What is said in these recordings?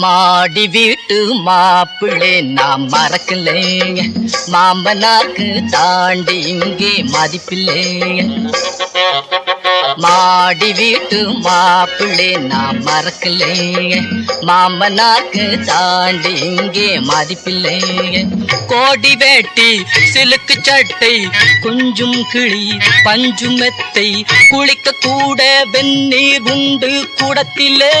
மாடி வீட்டு மாப்பிள்ளை நாம் மறக்கலைங்க. மாமனாக்கு தாண்டி இங்கே மதிப்பில்லைங்க மாடி வீட்டு மாப்பிள்ளை நாம் மறக்கலைங்க மாமனாக்கு தாண்டி இங்கே மதிப்பில்லைங்க கோடி வேட்டி சிலுக்கு சட்டை கொஞ்சம் கிளி பஞ்சு மெத்தை குளிக்க கூட வெந்நீர் உண்டு கூடத்திலே.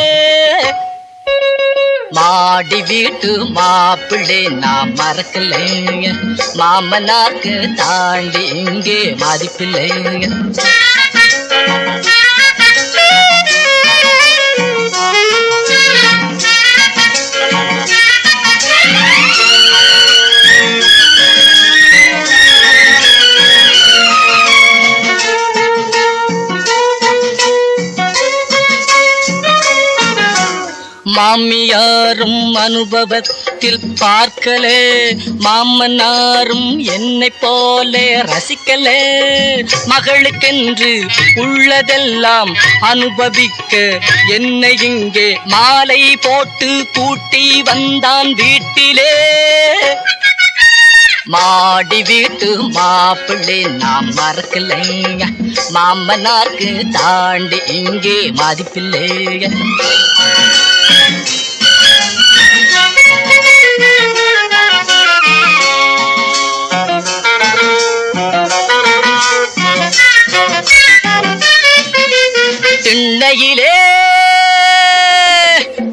மாடி வீட்டு மாப்பிள்ளை நான் மறக்கலைங்க. மாமனாக்கு தாண்டி இங்கே மதிப்பில்லைங்க மாமியாரும் அனுபவத்தில் பார்க்கலே மாமனாரும் என்னை போலே ரசிக்கலே. மகளுக்கென்று உள்ளதெல்லாம் அனுபவிக்க என்னை இங்கே மாலை போட்டு கூட்டி வந்தான் வீட்டிலே. மாடி வீட்டு மாப்பிள்ளை நாம் மறக்கலைங்க. மாமனாருக்கு தாண்டி இங்கே மதிப்பில்லைங்க. திண்ணையிலே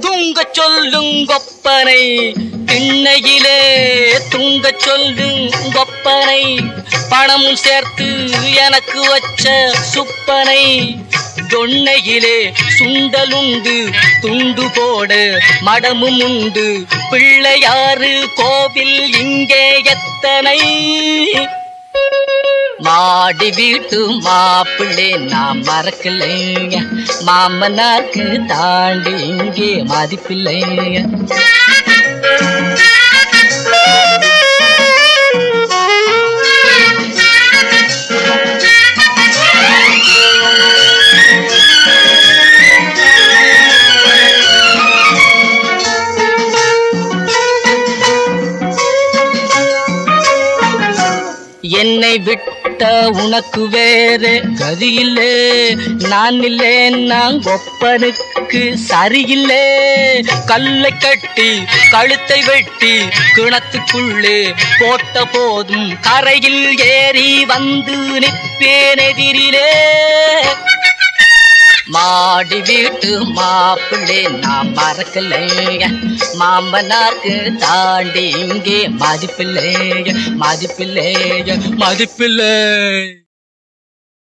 தூங்க சொல்லும் கொப்பனை திண்ணையிலே தூங்க சொல்லும் கொப்பனை பணமும் சேர்த்து எனக்கு வச்ச சுப்பனை தொன்னையிலே சுண்டலுண்டு துண்டு போட மடமும் உண்டு. பிள்ளையாறு கோவில் இங்கே எத்தனை? மாடி வீட்டு மாப்பிள்ளை நான் மறக்கலைங்க. மாமனாருக்கு தாண்டி இங்கே மதிப்பில்லைங்க. என்னை விட்ட உனக்கு வேறு கதியில்லே. நான் இல்லை நான் கொப்பனுக்கு சரியில்லே. கல்லை கட்டி கழுத்தை வெட்டி கிணத்துக்குள்ளே போட்ட போதும் கரையில் ஏறி வந்து நிற்பேன் எதிரிலே. மாடி வீட்டு மாப்பிள்ளை நான் மறக்கலைங்க மாமனாருக்கு தாண்டி இங்கே மதிப்பில்லைங்க மதிப்பில்லைங்க மதிப்பில்லை.